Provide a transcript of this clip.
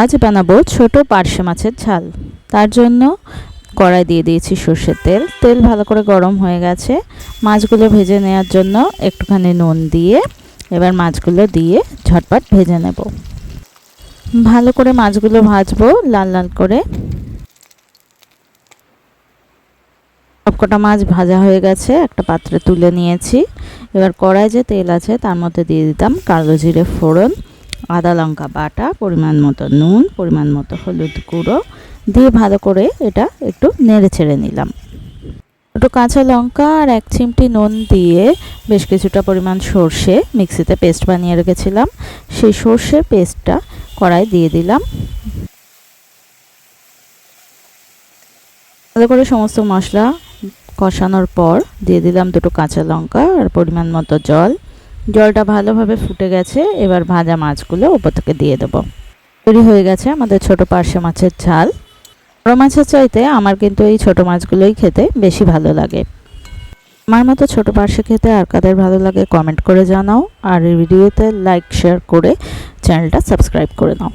আজ বানাবো ছোট পার্শে মাছের ঝাল। তার জন্য কড়াই দিয়ে দিয়েছি সর্ষের তেল। তেল ভালো করে গরম হয়ে গেছে। মাছগুলো ভেজে নেওয়ার জন্য একটুখানি নুন দিয়ে এবার মাছগুলো দিয়ে ঝটপট ভেজে নেব। ভালো করে মাছগুলো ভাজবো লাল লাল করে। সবকটা মাছ ভাজা হয়ে গেছে, একটা পাত্রে তুলে নিয়েছি। এবার কড়াই যে তেল আছে তার মধ্যে দিয়ে দিতাম কালো জিরে ফোড়ন। আদা লঙ্কা বাটা, পরিমাণ মতো নুন, পরিমাণ মতো হলুদ গুঁড়ো দিয়ে ভালো করে এটা একটু নেড়ে ছেড়ে নিলাম। দুটো কাঁচা লঙ্কা আর এক চিমটি নুন দিয়ে বেশ কিছুটা পরিমাণ সর্ষে মিক্সিতে পেস্ট বানিয়ে রেখেছিলাম। সেই সর্ষের পেস্টটা কড়াই দিয়ে দিলাম। ভালো করে সমস্ত মশলা কষানোর পর দিয়ে দিলাম দুটো কাঁচা লঙ্কা আর পরিমাণ মতো জল। জলটা ভালোভাবে ফুটে গেছে, এবার ভাজা মাছগুলো ওপর থেকে দিয়ে দেবো। তৈরি হয়ে গেছে আমাদের ছোট পার্শে মাছের ঝাল। বড় মাছের চাইতে আমার কিন্তু এই ছোট মাছগুলোই খেতে বেশি ভালো লাগে। আমার মতো ছোট পার্শে খেতে আর কাদের ভালো লাগে কমেন্ট করে জানাও। আর ভিডিওতে লাইক, শেয়ার করে চ্যানেলটা সাবস্ক্রাইব করে নাও।